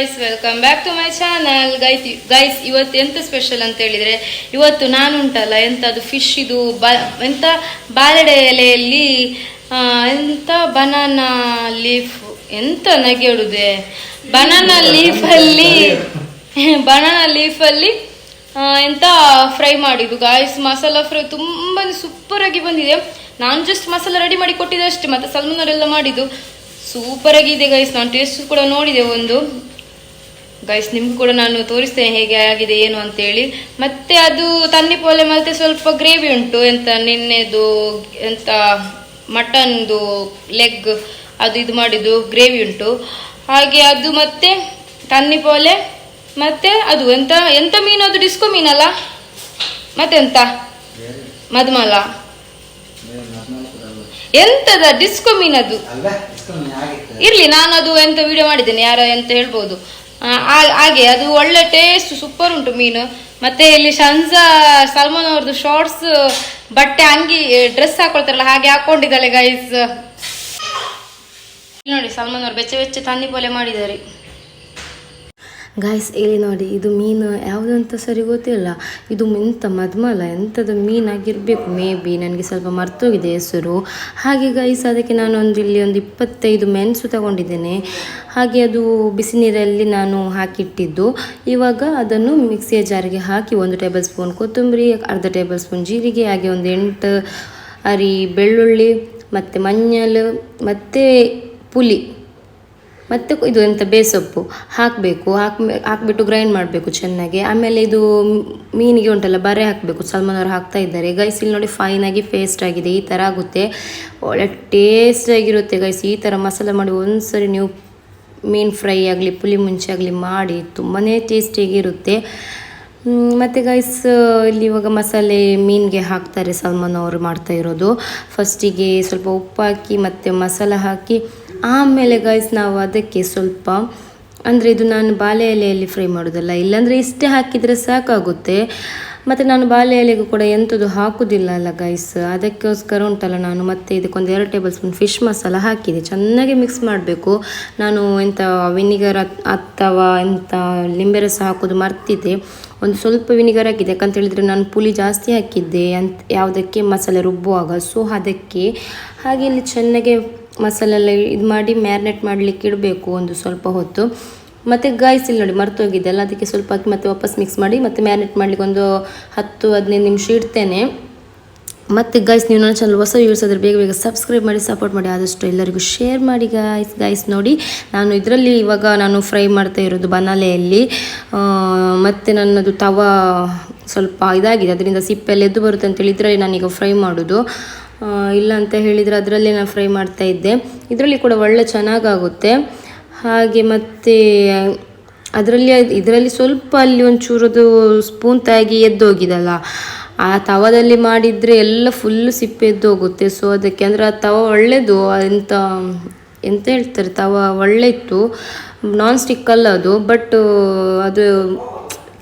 Guys welcome back to my channel guys guys ಇವತ್ತು ಎಂತ special ಅಂತ ಹೇಳಿದ್ರೆ, ಇವತ್ತು ನಾನು ಉಂಟಲ್ಲ ಎಂತ ಅದು ಫಿಶ್ ಇದು ಬ, ಎಂತ ಬಾಳೆಡೆ ಎಲೆಯಲ್ಲಿ ಎಂತ ಬನಾನಾ ಲೀಫ್ ಎಂತ ನಗೆಡುದೆ ಬನಾನಾ ಲೀಫಲ್ಲಿ ಬನಾನಾ ಲೀಫಲ್ಲಿ ಎಂತ ಫ್ರೈ ಮಾಡಿದ್ದು? ಗಾಯ್ಸ್ ಮಸಾಲ ಫ್ರೈ ತುಂಬಾ ಸೂಪರ್ ಆಗಿ ಬಂದಿದೆ. ನಾನು ಜಸ್ಟ್ ಮಸಾಲ ರೆಡಿ ಮಾಡಿ ಕೊಟ್ಟಿದ್ದೆ ಅಷ್ಟೇ, ಮತ್ತೆ ಸಲ್ಮನ್ ಅವರೆಲ್ಲ ಮಾಡಿದ್ದು. ಸೂಪರ್ ಆಗಿದೆ ಗೈಸ್ ನಾನು ಟೇಸ್ಟ್ ಕೂಡ ನೋಡಿದೆ ಒಂದು. ಗೈಸ್ ನಿಮ್ಗೆ ಕೂಡ ನಾನು ತೋರಿಸ್ತೇನೆ ಹೇಗೆ ಆಗಿದೆ ಏನು ಅಂತೇಳಿ. ಮತ್ತೆ ಅದು ತನ್ನಿ ಪೋಲೆ ಮತ್ತೆ ಸ್ವಲ್ಪ ಗ್ರೇವಿ ಉಂಟು ಎಂತ ನಿನ್ನೆದು ಎಂತ ಮಟನ್ದು ಲೆಗ್ ಅದು ಇದು ಮಾಡಿದ್ದು ಗ್ರೇವಿ ಉಂಟು. ಹಾಗೆ ಅದು ಮತ್ತೆ ತನ್ನಿ ಪೋಲೆ ಮತ್ತೆ ಅದು ಎಂತ ಎಂತ ಮೀನು ಅದು ಡಿಸ್ಕೋ ಮೀನಲ್ಲ? ಮತ್ತೆ ಎಂತ? ಮಧುಮಲ ಎಂತದ ಡಿಸ್ಕೋ ಮೀನದು? ಇರ್ಲಿ ನಾನು ಅದು ಎಂತ ವಿಡಿಯೋ ಮಾಡಿದ್ದೇನೆ ಯಾರ ಎಂತ ಹೇಳ್ಬೋದು. ಹಾಗೆ, ಅದು ಒಳ್ಳೆ ಟೇಸ್ಟ್ ಸೂಪರ್ ಉಂಟು ಮೀನು. ಮತ್ತೆ ಇಲ್ಲಿ ಶಂಜಾ ಸಲ್ಮಾನ್ ಅವ್ರದ್ದು ಶಾರ್ಟ್ಸ್ ಬಟ್ಟೆ, ಅಂಗಿ ಡ್ರೆಸ್ ಹಾಕೊಳ್ತಾರಲ್ಲ, ಹಾಗೆ ಹಾಕೊಂಡಿದ್ದಾಳೆ ಗೈಸ್ ನೋಡಿ ಸಲ್ಮಾನ್ ಅವ್ರು ಬೆಚ್ಚ ಬೆಚ್ಚ ತಂದಿ ಪೋಲೆ ಮಾಡಿದ್ದಾರೆ. ಗಾಯ್ಸ್ ಇಲ್ಲಿ ನೋಡಿ, ಇದು ಮೀನು ಯಾವುದು ಅಂತ ಸರಿ ಗೊತ್ತಿಲ್ಲ. ಇದು ಎಂಥ ಮದ್ಮಲ ಎಂಥದ್ದು ಮೀನಾಗಿರಬೇಕು, ಮೇ ಬಿ ನನಗೆ ಸ್ವಲ್ಪ ಮರ್ತೋಗಿದೆ ಹೆಸರು. ಹಾಗೆ ಗೈಸ್ ಅದಕ್ಕೆ ನಾನು ಒಂದು ಇಲ್ಲಿ ಒಂದು ಇಪ್ಪತ್ತೈದು ಮೆಣಸು ತಗೊಂಡಿದ್ದೇನೆ. ಹಾಗೆ ಅದು ಬಿಸಿ ನೀರಲ್ಲಿ ನಾನು ಹಾಕಿಟ್ಟಿದ್ದು. ಇವಾಗ ಅದನ್ನು ಮಿಕ್ಸಿಯ ಜಾರಿಗೆ ಹಾಕಿ ಒಂದು ಟೇಬಲ್ ಸ್ಪೂನ್ ಕೊತ್ತಂಬರಿ, ಅರ್ಧ ಟೇಬಲ್ ಸ್ಪೂನ್ ಜೀರಿಗೆ, ಹಾಗೆ ಒಂದು ಎಂಟು ಅರಿ ಬೆಳ್ಳುಳ್ಳಿ, ಮತ್ತು ಮಂಜಲ್ ಮತ್ತು ಪುಳಿ ಮತ್ತು ಇದು ಎಂಥ ಬೇಸೊಪ್ಪು ಹಾಕಬೇಕು, ಹಾಕಿ ಹಾಕಿಬಿಟ್ಟು ಗ್ರೈಂಡ್ ಮಾಡಬೇಕು ಚೆನ್ನಾಗಿ. ಆಮೇಲೆ ಇದು ಮೀನಿಗೆ ಉಂಟಲ್ಲ, ಬರೆ ಹಾಕಬೇಕು ಸಲ್ಮಾನ್ ಅವರು ಹಾಕ್ತಾ ಇದ್ದಾರೆ. ಗೈಸ್ ಇಲ್ಲಿ ನೋಡಿ ಫೈನಾಗಿ ಪೇಸ್ಟ್ ಆಗಿದೆ, ಈ ಥರ ಆಗುತ್ತೆ. ಒಳ್ಳೆ ಟೇಸ್ಟ್ ಆಗಿರುತ್ತೆ ಗೈಸ್ ಈ ಥರ ಮಸಾಲೆ ಮಾಡಿ ಒಂದ್ಸರಿ ನೀವು ಮೀನು ಫ್ರೈ ಆಗಲಿ, ಪುಲಿ ಮುಂಚೆ ಆಗಲಿ ಮಾಡಿ ತುಂಬಾ ಟೇಸ್ಟಿಯಾಗಿರುತ್ತೆ ಮತ್ತು ಗೈಸ್ ಇಲ್ಲಿ ಇವಾಗ ಮಸಾಲೆ ಮೀನಿಗೆ ಹಾಕ್ತಾರೆ ಸಲ್ಮಾನ್ ಅವರು ಮಾಡ್ತಾ ಇರೋದು. ಫಸ್ಟಿಗೆ ಸ್ವಲ್ಪ ಉಪ್ಪು ಹಾಕಿ ಮತ್ತು ಮಸಾಲ ಹಾಕಿ ಆಮೇಲೆ ಗೈಸ್ ನಾವು ಅದಕ್ಕೆ ಸ್ವಲ್ಪ, ಅಂದರೆ ಇದು ನಾನು ಬಾಳೆ ಎಲೆಯಲ್ಲಿ ಫ್ರೈ ಮಾಡೋದಲ್ಲ, ಇಲ್ಲಾಂದರೆ ಇಷ್ಟೇ ಹಾಕಿದರೆ ಸಾಕಾಗುತ್ತೆ. ಮತ್ತು ನಾನು ಬಾಳೆ ಎಲೆಗೂ ಕೂಡ ಎಂಥದ್ದು ಹಾಕುವುದಿಲ್ಲ ಅಲ್ಲ ಗೈಸ್ ಅದಕ್ಕೋಸ್ಕರ ಉಂಟಲ್ಲ ನಾನು ಮತ್ತೆ ಇದಕ್ಕೊಂದು ಎರಡು ಟೇಬಲ್ ಸ್ಪೂನ್ ಫಿಶ್ ಮಸಾಲ ಹಾಕಿದೆ, ಚೆನ್ನಾಗಿ ಮಿಕ್ಸ್ ಮಾಡಬೇಕು. ನಾನು ಎಂಥ ವಿನಿಗರ್ ಅಥವಾ ಎಂಥ ಲಿಂಬೆ ರಸ ಹಾಕೋದು ಮರ್ತಿದ್ದೆ. ಒಂದು ಸ್ವಲ್ಪ ವಿನಿಗರ್ ಹಾಕಿದೆ, ಯಾಕಂತ ಹೇಳಿದರೆ ನಾನು ಪುಳಿ ಜಾಸ್ತಿ ಹಾಕಿದ್ದೆ, ಅಂತ ಯಾವುದಕ್ಕೆ, ಮಸಾಲೆ ರುಬ್ಬುವಾಗ. ಸೊ ಅದಕ್ಕೆ ಹಾಗೆ ಇಲ್ಲಿ ಚೆನ್ನಾಗಿ ಮಸಾಲೆ ಎಲ್ಲ ಇದು ಮಾಡಿ ಮ್ಯಾರಿನೇಟ್ ಮಾಡಲಿಕ್ಕೆ ಇಡಬೇಕು ಒಂದು ಸ್ವಲ್ಪ ಹೊತ್ತು. ಮತ್ತು ಗಾಯ್ಸ್ ಇಲ್ಲಿ ನೋಡಿ ಮರ್ತೋಗಿದ್ದೆಲ್ಲ ಅದಕ್ಕೆ ಸ್ವಲ್ಪ ಹಾಕಿ ಮತ್ತೆ ವಾಪಸ್ ಮಿಕ್ಸ್ ಮಾಡಿ ಮತ್ತೆ ಮ್ಯಾರಿನೇಟ್ ಮಾಡಲಿಕ್ಕೆ ಒಂದು ಹತ್ತು, ಹದಿನೈದು ನಿಮಿಷ ಇಡ್ತೇನೆ. ಮತ್ತು ಗೈಸ್ ನೀವು ನನ್ನ ಚಾನಲ್ ಹೊಸ ವ್ಯೂಸ್ ಆದರೆ ಬೇಗ ಬೇಗ ಸಬ್ಸ್ಕ್ರೈಬ್ ಮಾಡಿ ಸಪೋರ್ಟ್ ಮಾಡಿ, ಆದಷ್ಟು ಎಲ್ಲರಿಗೂ ಶೇರ್ ಮಾಡಿ ಗಾಯ್ಸ್. ಗೈಸ್ ನೋಡಿ, ನಾನು ಇದರಲ್ಲಿ ಇವಾಗ ನಾನು ಫ್ರೈ ಮಾಡ್ತಾ ಇರೋದು ಬನಾಲೆಯಲ್ಲಿ. ಮತ್ತು ನನ್ನದು ತವ ಸ್ವಲ್ಪ ಇದಾಗಿದೆ, ಅದರಿಂದ ಸಿಪ್ಪೆಲ್ಲ ಎದ್ದು ಬರುತ್ತೆ ಅಂತೇಳಿ ಇದರಲ್ಲಿ ನಾನೀಗ ಫ್ರೈ ಮಾಡೋದು. ಇಲ್ಲ ಅಂತ ಹೇಳಿದರೆ ಅದರಲ್ಲೇ ನಾನು ಫ್ರೈ ಮಾಡ್ತಾ ಇದ್ದೆ. ಇದರಲ್ಲಿ ಕೂಡ ಒಳ್ಳೆ ಚೆನ್ನಾಗಾಗುತ್ತೆ. ಹಾಗೆ ಮತ್ತು, ಅದರಲ್ಲಿ ಇದರಲ್ಲಿ ಸ್ವಲ್ಪ ಅಲ್ಲಿ ಒಂದು ಒಂಚೂರದು ಸ್ಪೂನ್ ತಾಗಿ ಎದ್ದೋಗಿದಲ್ಲ. ಆ ತವದಲ್ಲಿ ಮಾಡಿದರೆ ಎಲ್ಲ ಫುಲ್ಲು ಸಿಪ್ಪೆ ಎದ್ದೋಗುತ್ತೆ. ಸೊ ಅದಕ್ಕೆ ಅಂದರೆ ಆ ತವ ಒಳ್ಳೆಯದು ಎಂತ ಎಂತ ಹೇಳ್ತಾರೆ, ತವ ಒಳ್ಳೆ ಇತ್ತು. ನಾನ್ ಸ್ಟಿಕ್ ಅಲ್ಲ ಅದು ಬಟ್ ಅದು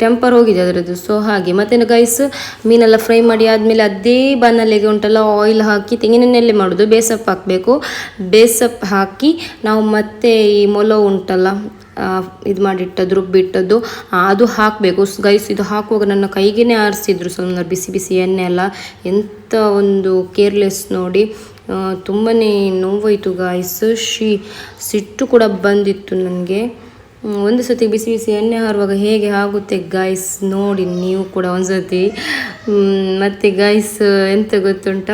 ಟೆಂಪರ್ ಹೋಗಿದೆ ಅದರದ್ದು. ಸೊ ಹಾಗೆ. ಮತ್ತು ಗೈಸ್ ಮೀನೆಲ್ಲ ಫ್ರೈ ಮಾಡಿ ಆದಮೇಲೆ ಅದೇ ಬಾನಲ್ಲಿಗೆ ಉಂಟಲ್ಲ ಆಯಿಲ್ ಹಾಕಿ ತೆಂಗಿನೆಣ್ಣೆ ಮಾಡೋದು. ಬೇಸಪ್ ಹಾಕಬೇಕು. ಬೇಸಪ್ ಹಾಕಿ ನಾವು ಮತ್ತೆ ಈ ಮೊಲ ಉಂಟಲ್ಲ ಇದು ಮಾಡಿಟ್ಟದ್ದು, ರುಬ್ಬಿಟ್ಟದ್ದು ಅದು ಹಾಕಬೇಕು. ಗೈಸ್ ಇದು ಹಾಕುವಾಗ ನನ್ನ ಕೈಗೇನೆ ಆರಿಸಿದ್ರು. ಸ್ವಲ್ಪ ಬಿಸಿ ಬಿಸಿ ಎಣ್ಣೆ ಎಲ್ಲ. ಎಂಥ ಒಂದು ಕೇರ್ಲೆಸ್ ನೋಡಿ. ತುಂಬಾ ನೋವಾಯಿತು ಗಾಯ್ಸ್ ಶಿ, ಸಿಟ್ಟು ಕೂಡ ಬಂದಿತ್ತು ನನಗೆ. ಒಂದು ಸತಿ ಬಿಸಿ ಬಿಸಿ ಎಣ್ಣೆ ಹಾರುವಾಗ ಹೇಗೆ ಆಗುತ್ತೆ ಗೈಸ್ ನೋಡಿ, ನೀವು ಕೂಡ ಒಂದು ಸತಿ ಮತ್ತು ಗಾಯ್ಸ್ ಎಂತ ಗೊತ್ತುಂಟ?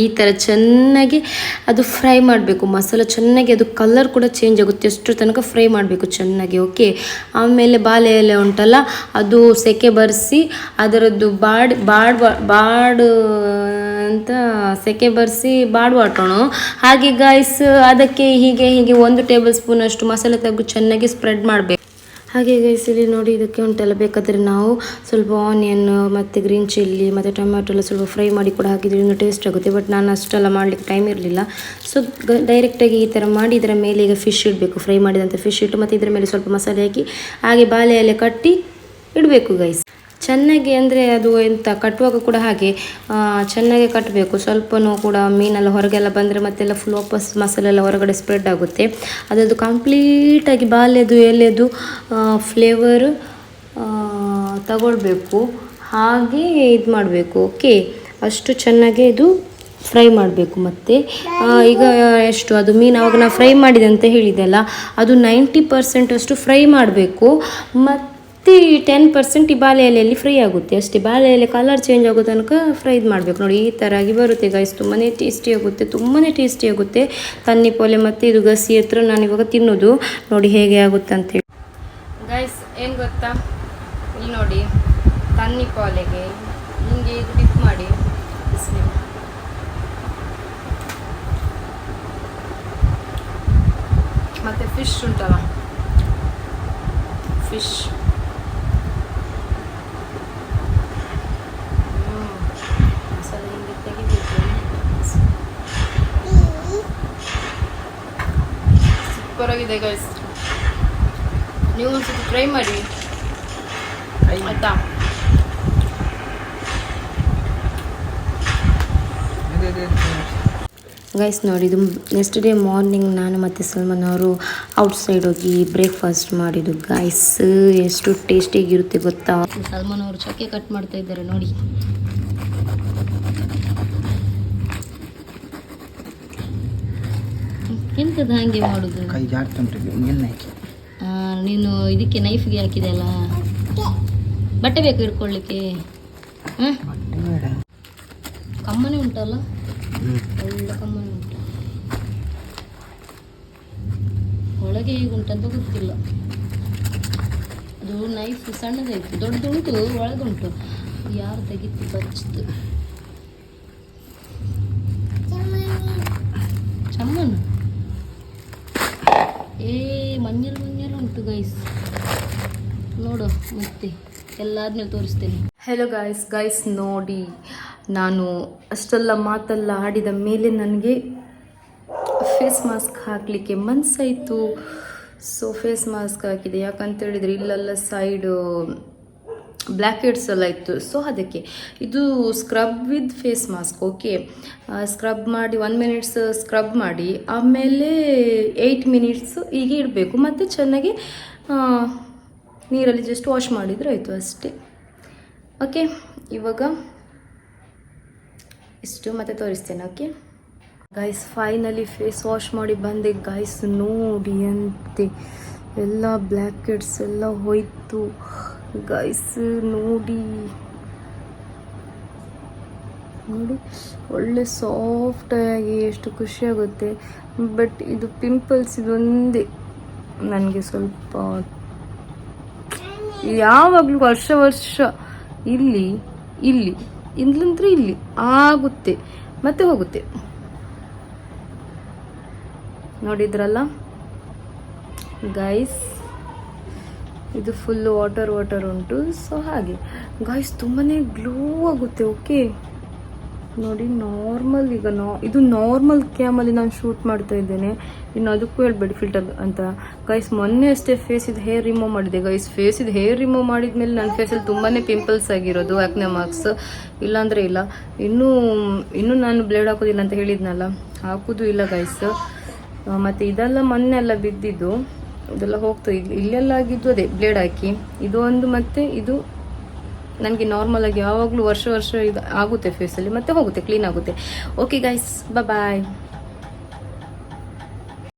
ಈ ಥರ ಚೆನ್ನಾಗಿ ಅದು ಫ್ರೈ ಮಾಡಬೇಕು. ಮಸಾಲ ಚೆನ್ನಾಗಿ ಅದು ಕಲರ್ ಕೂಡ ಚೇಂಜ್ ಆಗುತ್ತೆ. ಅಷ್ಟು ತನಕ ಫ್ರೈ ಮಾಡಬೇಕು ಚೆನ್ನಾಗಿ ಓಕೆ ಆಮೇಲೆ ಬಾಳೆ ಎಲೆ ಉಂಟಲ್ಲ, ಅದು ಸೆಕೆ ಬರೆಸಿ ಅದರದ್ದು ಬಾಡ್ ಬಾಡ್, ಬಾಡು ಅಂತ ಸೆಕೆ ಬರೆಸಿ ಬಾಡು ವಾಟೋಣ ಹಾಗೆ ಗಾಯ್ಸ್ ಅದಕ್ಕೆ ಹೀಗೆ ಹೀಗೆ ಒಂದು ಟೇಬಲ್ ಸ್ಪೂನ್ ಅಷ್ಟು ಮಸಾಲೆ ತೆಗೆದು ಚೆನ್ನಾಗಿ ಸ್ಪ್ರೆಡ್ ಮಾಡಬೇಕು. ಹಾಗೆ ಗೈಸ್ ಇಲ್ಲಿ ನೋಡಿ ಇದಕ್ಕೆ ಉಂಟಲ್ಲ ಬೇಕಾದರೆ ನಾವು ಸ್ವಲ್ಪ ಆನಿಯನ್ ಮತ್ತು ಗ್ರೀನ್ ಚಿಲ್ಲಿ ಮತ್ತು ಟೊಮ್ಯಾಟೊ ಎಲ್ಲ ಸ್ವಲ್ಪ ಫ್ರೈ ಮಾಡಿ ಕೂಡ ಹಾಕಿದ್ರೆ ಇನ್ನೂ ಟೇಸ್ಟ್ ಆಗುತ್ತೆ. ಬಟ್ ನಾನು ಅಷ್ಟೆಲ್ಲ ಮಾಡಲಿಕ್ಕೆ ಟೈಮ್ ಇರಲಿಲ್ಲ. ಸೊ ಡೈರೆಕ್ಟಾಗಿ ಈ ಥರ ಮಾಡಿ ಇದರ ಮೇಲೆ ಈಗ ಫಿಶ್ ಇಡಬೇಕು. ಫ್ರೈ ಮಾಡಿದಂಥ ಫಿಶ್ ಇಟ್ಟು ಮತ್ತು ಇದರ ಮೇಲೆ ಸ್ವಲ್ಪ ಮಸಾಲೆ ಹಾಕಿ ಹಾಗೆ ಬಾಳೆ ಎಲೆ ಕಟ್ಟಿ ಇಡಬೇಕು ಗೈಸ್ ಚೆನ್ನಾಗಿ ಅಂದರೆ ಅದು ಎಂತ ಕಟ್ಟುವಾಗ ಕೂಡ ಹಾಗೆ ಚೆನ್ನಾಗೆ ಕಟ್ಟಬೇಕು. ಸ್ವಲ್ಪನೂ ಕೂಡ ಮೀನೆಲ್ಲ ಹೊರಗೆಲ್ಲ ಬಂದರೆ ಮತ್ತೆಲ್ಲ ಫುಲ್ ವಾಪಸ್ ಮಸಾಲೆಲ್ಲ ಹೊರಗಡೆ ಸ್ಪ್ರೆಡ್ ಆಗುತ್ತೆ. ಅದರದ್ದು ಕಂಪ್ಲೀಟಾಗಿ ಬಾಲ್ಯದು, ಎಲೆದು ಫ್ಲೇವರ್ ತಗೊಳ್ಬೇಕು. ಹಾಗೆ ಇದು ಮಾಡಬೇಕು ಓಕೆ ಅಷ್ಟು ಚೆನ್ನಾಗಿ ಇದು ಫ್ರೈ ಮಾಡಬೇಕು ಮತ್ತು. ಈಗ ಎಷ್ಟು, ಅದು ಮೀನು ಅವಾಗ ನಾವು ಫ್ರೈ ಮಾಡಿದೆ ಅಂತ ಹೇಳಿದೆ ಅಲ್ಲ? ಅದು ನೈಂಟಿ ಪರ್ಸೆಂಟ್ ಅಷ್ಟು ಫ್ರೈ ಮಾಡಬೇಕು. ಮತ್ತು ಟೆನ್ ಪರ್ಸೆಂಟ್ ಈ ಬಾಳೆ ಎಲೆಯಲ್ಲಿ ಫ್ರೈ ಆಗುತ್ತೆ. ಅಷ್ಟೇ ಬಾಳೆ ಎಲೆ ಕಲರ್ ಚೇಂಜ್ ಆಗೋ ತನಕ ಫ್ರೈ ಮಾಡಬೇಕು. ನೋಡಿ ಈ ಥರ ಆಗಿ ಬರುತ್ತೆ ಗೈಸ್ ತುಂಬಾ ಟೇಸ್ಟಿ ಆಗುತ್ತೆ ತುಂಬಾ ಟೇಸ್ಟಿ ಆಗುತ್ತೆ. ತನ್ನಿ ಪೊಲೆ ಮತ್ತು ಇದು ಗಸಿ ಹತ್ರ ನಾನು ಇವಾಗ ತಿನ್ನೋದು. ನೋಡಿ ಹೇಗೆ ಆಗುತ್ತೆ ಅಂತೇಳಿ ಗೈಸ್ ಏನು ಗೊತ್ತಾ? ಇಲ್ಲಿ ನೋಡಿ, ತನ್ನಿ ಪಾಲೆಗೆ ಹಿಂಗೆ ಇದು ಡಿಪ್ ಮಾಡಿ. ಮತ್ತು ಫಿಶ್ ಉಂಟಲ್ಲ? ಫಿಶ್ ಮಸಾಲೆ ಹಿಂಗೆ ತೆಗಿಬೇಕು ಸೂಪರ್ ಆಗಿದೆ ಗೈಸ್ ನೀವು ಟ್ರೈ ಮಾಡಿ. ಆಯ್ತಾ? ಗೈಸ್ ನೋಡಿ, ಇದು ನೆಕ್ಸ್ಟ್ ಡೇ ಮಾರ್ನಿಂಗ್ ನಾನು ಮತ್ತು ಸಲ್ಮಾನ್ ಅವರು ಔಟ್ಸೈಡ್ ಹೋಗಿ ಬ್ರೇಕ್ಫಾಸ್ಟ್ ಮಾಡಿದ್ದು. ಗೈಸ್ ಎಷ್ಟು ಟೇಸ್ಟಿಯಾಗಿರುತ್ತೆ ಗೊತ್ತಾ? ಸಲ್ಮಾನ್ ಅವರು ಚಕ್ಕೆ ಕಟ್ ಮಾಡ್ತಾ ಇದ್ದಾರೆ, ನೋಡಿ. ಎಂತದ ಹಾಗೆ ಮಾಡುದು? ಕೈ ಜಾಡ್ತುಂಟು ಎಣ್ಣೆ ಹಾಕಿ. ಆ, ನೀನು ಇದಕ್ಕೆ ನೈಫ್ಗೆ ಹಾಕಿದೆ ಅಲ್ಲ ಬಟ್ಟೆ ಬೇಕು ಇಟ್ಕೊಳ್ಳಿಕ್ಕೆ. ಹಾಂ? ಕಮ್ಮನೆ ಉಂಟಲ್ಲ? ಒಳ್ಳೆ ಕಮ್ಮನೆ ಉಂಟು. ಒಳಗೆ ಹೇಗೆ ಉಂಟಂತ ಗೊತ್ತಿಲ್ಲ. ಅದು ನೈಫ್ ಸಣ್ಣದಾಯ್ತು ದೊಡ್ಡದುಂಟು ಒಳಗುಂಟು. ಯಾರು ತೆಗಿತು ಬಚ್ಚಿತು ಏ ಮಂಜಲ್ ಮಂಜಲ್ ಉಂಟು ಗೈಸ್ ನೋಡು, ಮತ್ತೆ ಎಲ್ಲಾದ್ಮೇಲೆ ತೋರಿಸ್ತೇನೆ. ಹೆಲೋ ಗಾಯ್ಸ್ ಗಾಯ್ಸ್ ನೋಡಿ, ನಾನು ಅಷ್ಟೆಲ್ಲ ಮಾತೆಲ್ಲ ಆಡಿದ ಮೇಲೆ ನನಗೆ ಫೇಸ್ ಮಾಸ್ಕ್ ಹಾಕಲಿಕ್ಕೆ ಮನಸ್ಸಾಯಿತು ಸೊ ಫೇಸ್ ಮಾಸ್ಕ್ ಹಾಕಿದೆ. ಯಾಕಂತ ಹೇಳಿದರೆ ಇಲ್ಲೆಲ್ಲ ಸೈಡು ಬ್ಲ್ಯಾಕ್ ಹೆಡ್ಸ್ ಎಲ್ಲ ಇತ್ತು. ಸೊ ಅದಕ್ಕೆ ಇದು scrub with face mask okay scrub ಮಾಡಿ ಒನ್ ಮಿನಿಟ್ಸ್ ಸ್ಕ್ರಬ್ ಮಾಡಿ, ಆಮೇಲೆ ಏಯ್ಟ್ ಮಿನಿಟ್ಸ್ ಹೀಗೆ ಇಡಬೇಕು. ಮತ್ತು ಚೆನ್ನಾಗಿ ನೀರಲ್ಲಿ ಜಸ್ಟ್ ವಾಶ್ ಮಾಡಿದರೆ ಆಯಿತು ಅಷ್ಟೇ. ಓಕೆ ಇವಾಗ ಇಷ್ಟು ಮತ್ತೆ ತೋರಿಸ್ತೇನೆ okay guys finally face wash ಮಾಡಿ ಬಂದೆ. ಗೈಸ್ ನೋಡಿ ಅಂತೆ. ಎಲ್ಲ ಬ್ಲ್ಯಾಕ್ ಹೆಡ್ಸ್ ಎಲ್ಲ ಹೋಯ್ತು. ಗೈಸ್, ನೋಡಿ. ನೋಡಿ, ಒಳ್ಳೆ ಸಾಫ್ಟಾಗಿ ಎಷ್ಟು ಖುಷಿಯಾಗುತ್ತೆ. ಬಟ್ ಇದು ಪಿಂಪಲ್ಸ್ ಇದೊಂದೇ. ನನಗೆ ಸ್ವಲ್ಪ ಯಾವಾಗಲೂ ವರ್ಷ ವರ್ಷ ಇಲ್ಲಿ ಇಲ್ಲಿ, ಇಲ್ಲಂದ್ರೆ ಇಲ್ಲಿ ಆಗುತ್ತೆ, ಮತ್ತೆ ಹೋಗುತ್ತೆ. ನೋಡಿದ್ರಲ್ಲ? ಗೈಸ್ ಇದು ಫುಲ್ ವಾಟರ್ ವಾಟರ್ ಉಂಟು. ಸೊ ಹಾಗೆ. ಗಾಯ್ಸ್ ತುಂಬಾ ಗ್ಲೋ ಆಗುತ್ತೆ ಓಕೆ ನೋಡಿ ನಾರ್ಮಲ್ ಈಗ ನಾ ಇದು ನಾರ್ಮಲ್ ಕ್ಯಾಮಲ್ಲಿ ನಾನು ಶೂಟ್ ಮಾಡ್ತಾ ಇದ್ದೇನೆ. ಇನ್ನು ಅದಕ್ಕೂ ಹೇಳ್ಬೇಡಿ ಫಿಲ್ಟರ್ ಅಂತ. ಗೈಸ್ ಮೊನ್ನೆ ಅಷ್ಟೇ ಫೇಸ್ ಇದು ಹೇರ್ ರಿಮೂವ್ ಮಾಡಿದೆ. ಗೈಸ್ ಫೇಸ್ ಇದು ಹೇರ್ ರಿಮೂವ್ ಮಾಡಿದ್ಮೇಲೆ ನನ್ನ ಫೇಸಲ್ಲಿ ತುಂಬಾ ಪಿಂಪಲ್ಸ್ ಆಗಿರೋದು ಆಕ್ನೆ ಮಾರ್ಕ್ಸ್ ಇಲ್ಲಾಂದರೆ ಇಲ್ಲ. ಇನ್ನೂ ಇನ್ನೂ ನಾನು ಬ್ಲೇಡ್ ಹಾಕೋದಿಲ್ಲ ಅಂತ ಹೇಳಿದ್ನಲ್ಲ. ಹಾಕೋದು ಇಲ್ಲ ಗೈಸ್ ಮತ್ತು ಇದೆಲ್ಲ ಮೊನ್ನೆ ಎಲ್ಲ ಬಿದ್ದಿದ್ದು. ಇದೆಲ್ಲ ಹೋಗ್ತದೆ ಇಲ್ಲಿ- ಇಲ್ಲೆಲ್ಲ ಆಗಿದ್ದು ಅದೇ ಬ್ಲೇಡ್ ಹಾಕಿ. ಇದು ಒಂದು ಮತ್ತೆ, ಇದು ನನಗೆ ನಾರ್ಮಲ್ ಆಗಿ ಯಾವಾಗಲೂ ವರ್ಷ ವರ್ಷ ಇದು ಆಗುತ್ತೆ ಫೇಸಲ್ಲಿ ಮತ್ತೆ ಹೋಗುತ್ತೆ ಕ್ಲೀನ್ ಆಗುತ್ತೆ. Okay guys bye